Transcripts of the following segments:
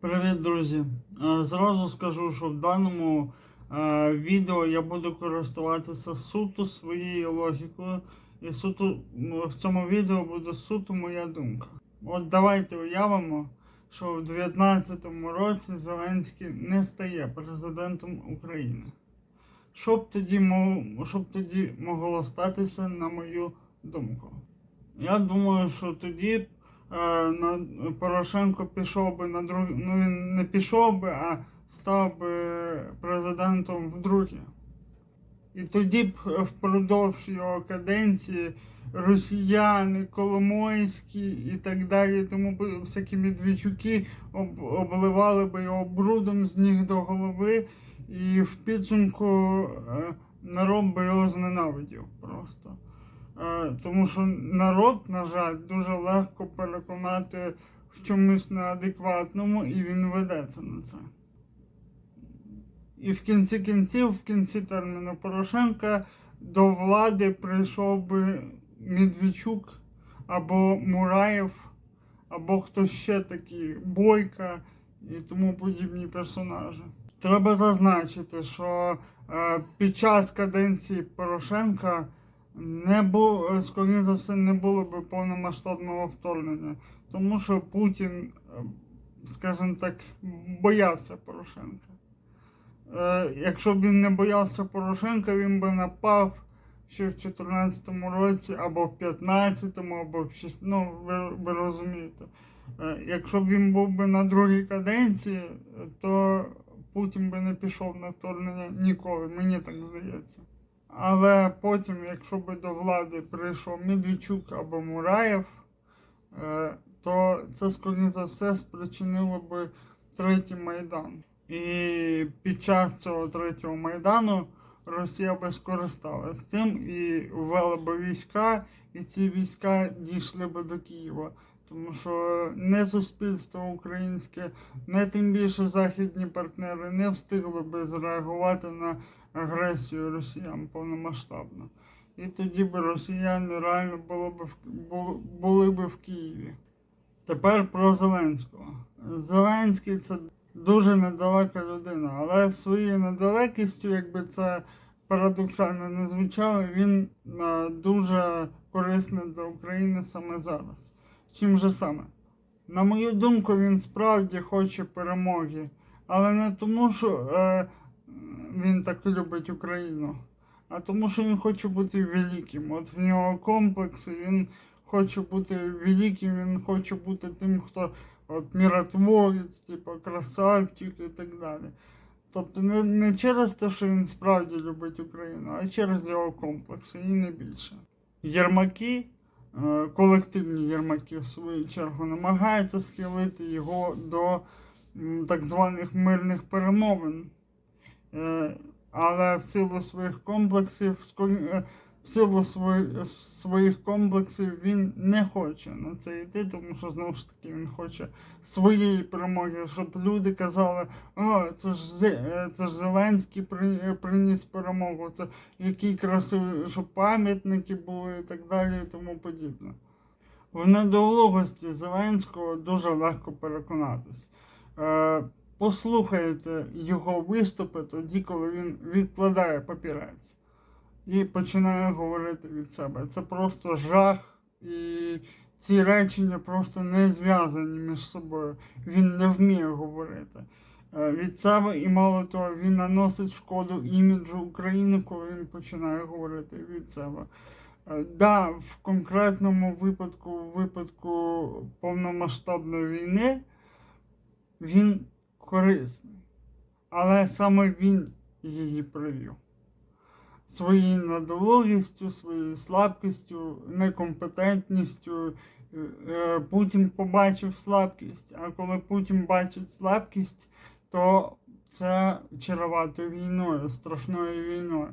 Привіт, друзі! Е, Зразу скажу, що в даному е, відео я буду користуватися суто своєю логікою, і суто в цьому відео буде суто моя думка. От давайте уявимо, що в 2019 році Зеленський не стає президентом України. Що б тоді, мо- що б тоді могло статися, на мою думку? Я думаю, що тоді на, Порошенко пішов би на друг... ну він не пішов би, а став би президентом вдруге. І тоді б е, впродовж його каденції росіяни, Коломойські і так далі, тому всякі Медведчуки об, обливали би його брудом з ніг до голови, і в підсумку е, народ би його зненавидів просто. Тому що народ, на жаль, дуже легко переконати в чомусь неадекватному, і він ведеться на це. І в кінці кінців, в кінці терміну Порошенка до влади прийшов би Медведчук або Мураєв, або хтось ще такий, Бойка і тому подібні персонажі. Треба зазначити, що е, під час каденції Порошенка не було, скоріше за все, не було би повномасштабного вторгнення, тому що Путін, е, скажімо так, боявся Порошенка. Е, Якщо б він не боявся Порошенка, він би напав ще в 2014 році, або в 2015, або в 16, ну, ви, ви розумієте. Е, Якщо б він був би на другій каденції, то Путін би не пішов на вторгнення ніколи, мені так здається. Але потім, якщо би до влади прийшов Медведчук або Мураєв, е, то це, скоріше за все, спричинило би третій майдан. І під час цього третього майдану Росія би скористалася цим і ввела би війська, і ці війська дійшли би до Києва. Тому що не суспільство українське, не тим більше західні партнери не встигли би зреагувати на агресію росіян повномасштабно. І тоді б росіяни реально було б були б в Києві. Тепер про Зеленського. Зеленський це дуже недалека людина, але своєю недалекістю, якби це парадоксально не звучало, він дуже корисний для України саме зараз. Чим же саме? На мою думку, він справді хоче перемоги, але не тому, що е, він так любить Україну, а тому, що він хоче бути великим. От в нього комплекси, він хоче бути великим, він хоче бути тим, хто от, миротворець, типу, красавчик і так далі. Тобто не, не через те, що він справді любить Україну, а через його комплекси і не більше. Єрмаки, е, колективні єрмаки, в свою чергу, намагаються схилити його до так званих мирних перемовин. Е, Але в силу своїх комплексів, е, в силу своїх комплексів він не хоче на це йти, тому що знову ж таки він хоче своєї перемоги, щоб люди казали, о, це ж, е, це ж Зеленський е, приніс перемогу, це який красивий, щоб пам'ятники були і так далі і тому подібне. В недолугості Зеленського дуже легко переконатись. Е, послухайте його виступи тоді, коли він відкладає папірець і починає говорити від себе. Це просто жах, і ці речення просто не зв'язані між собою. Він не вміє говорити. Е, Від себе і мало того, він наносить шкоду іміджу України, коли він починає говорити від себе. Е, Да, в конкретному випадку, в випадку повномасштабної війни, він корисний. Але саме він її привів. Своєю недолугістю, своєю слабкістю, некомпетентністю. Е, е, Путін побачив слабкість, а коли Путін бачить слабкість, то це чарувати війною, страшною війною.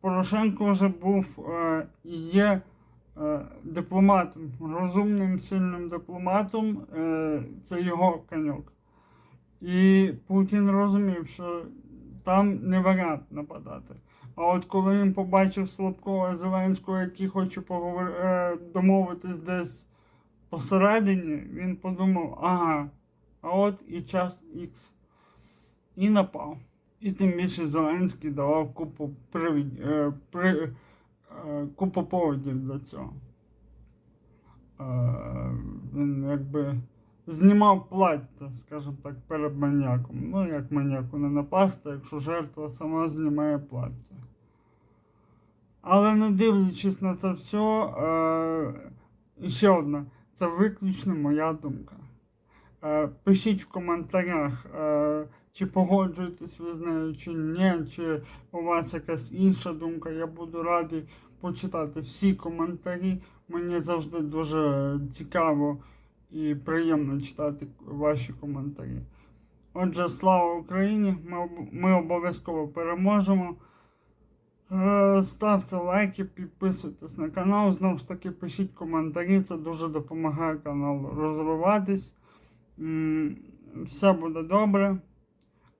Порошенко вже був е, і є дипломатом, розумним, сильним дипломатом, е, це його коньок. І Путін розумів, що там не варіант нападати. А от коли він побачив слабкого Зеленського, який хоче поговор... е, домовитись десь посередині він подумав, ага, а от і час Х. І напав. І тим більше Зеленський давав купу е, при, е, купу поводів для цього. Е, він якби знімав плаття, скажімо так, перед маньяком. Ну, як маньяку не напасти, якщо жертва сама знімає плаття. Але не дивлячись на це все, е, ще одна, це виключно моя думка. Е, пишіть в коментарях, е, чи погоджуєтесь ви з нею, чи ні, чи у вас якась інша думка. Я буду радий почитати всі коментарі. Мені завжди дуже цікаво і приємно читати ваші коментарі. Отже, слава Україні! Ми, ми обов'язково переможемо. Е, Ставте лайки, підписуйтесь на канал. Знову ж таки, пишіть коментарі, це дуже допомагає каналу розвиватись. Все буде добре.